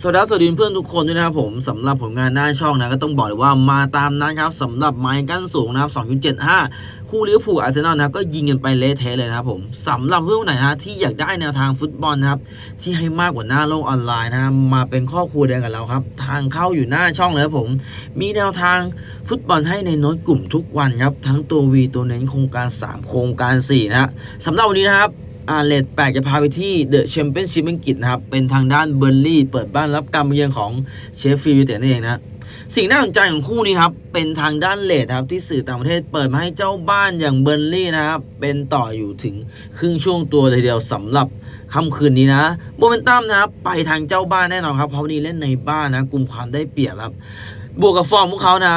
สวัสดีสวัสดีเพื่อนทุกคนด้วยนะครับผมสำหรับผลงานหน้าช่องนะก็ต้องบอกเลยว่ามาตามนั้นครับสำหรับไม้กั้นสูงนะครับ2.75 คู่ลิเวอร์พูลอาร์เซนอลนะครับก็ยิงกันไปเละเทะเลยนะครับผมสำหรับเพื่อนคนไหนนะที่อยากได้แนวทางฟุตบอลนะครับที่ให้มากกว่าหน้าโลกออนไลน์นะมาเป็นครอครัวเดียวกับเราครับ ทางเข้าอยู่หน้าช่องเลยครับผม มีแนวทางฟุตบอลให้ในโน้ตกลุ่มทุกวันครับทั้งตัว V ตัวเน้นโครงการ 3 โครงการ4นะฮะสำหรับวันนี้นะครับ อาเลดแปดจะพาไปที่เดอะแชมเปี้ยนชิพอังกฤษนะครับ เป็นทางด้านเบอร์ลี่เปิดบ้านรับการมาเยือนของเชฟฟิลด์ยูไนเต็ดนั่นเองนะสิ่งน่าสนใจของคู่นี้ครับ เป็นทางด้านเลดครับที่สื่อต่างประเทศเปิดมาให้เจ้าบ้านอย่างเบอร์ลี่นะครับ เป็นต่ออยู่ถึงครึ่งช่วงตัวเลยเดียวสำหรับค่ำคืนนี้นะโมเมนตัมนะครับ ไปทางเจ้าบ้านแน่นอนครับ เพราะนี้เล่นในบ้านนะกลุ่มความได้เปรียบครับ บวกกับฟอร์มพวกเขานะ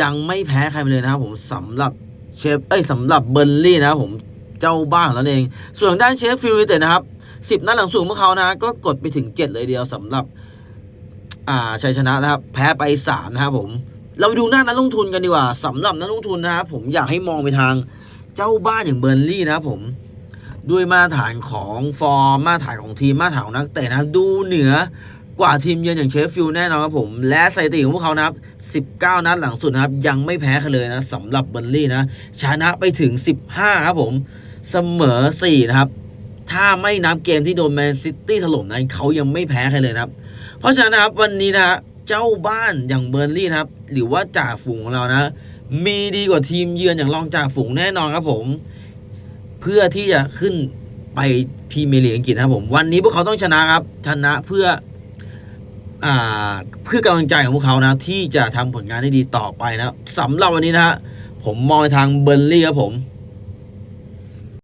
ยังไม่แพ้ใครไปเลยนะครับผมสำหรับเชฟเอ้ยสำหรับเบอร์ลี่นะครับผม เจ้าบ้านของเราเอง ส่วนด้านเชฟฟิลด์นเต็ดนะครับสิบนัดหลังสูงพวกเขานะก็กดไปถึง 7 เลยเดียวสำหรับอ่าชัยชนะนะครับ แพ้ไป 3 นะครับผม เราไปดูหน้านักลงทุนกันดีกว่าสำหรับนักลงทุนนะครับผมอยากให้มองไปทางเจ้าบ้านอย่างเบอร์ลี่นะครับผมด้วยมาตรฐานของฟอร์มมาตรฐานของทีมมาตรฐานของนักเตะนะดูเหนือกว่าทีมเยือนอย่างเชฟฟิลด์แน่นอนครับผม และสถิติของพวกเขานะครับ 19 นัดหลังสุดนะครับ ยังไม่แพ้ใครเลยนะสำหรับเบอร์ลี่นะชนะไปถึง 15 ครับผม เสมอ 4 นะครับ ถ้าไม่นับเกมที่โดนแมนซิตี้ถล่มนั้นเขายังไม่แพ้ใครเลยนะครับ เพราะฉะนั้นนะครับวันนี้นะฮะเจ้าบ้านอย่างเบอร์ลี่นะครับ หรือว่าจ่าฝูงของเรานะ มีดีกว่าทีมเยือนอย่างรองจ่าฝูงแน่นอนครับผม เพื่อที่จะขึ้นไปพรีเมียร์ลีกอังกฤษนะครับผม วันนี้พวกเขาต้องชนะครับ ชนะเพื่ออ่าเพื่อกำลังใจของพวกเขานะ ที่จะทำผลงานได้ดีต่อไปนะครับสำหรับวันนี้นะฮะผมมองทางเบอร์ลี่ครับผม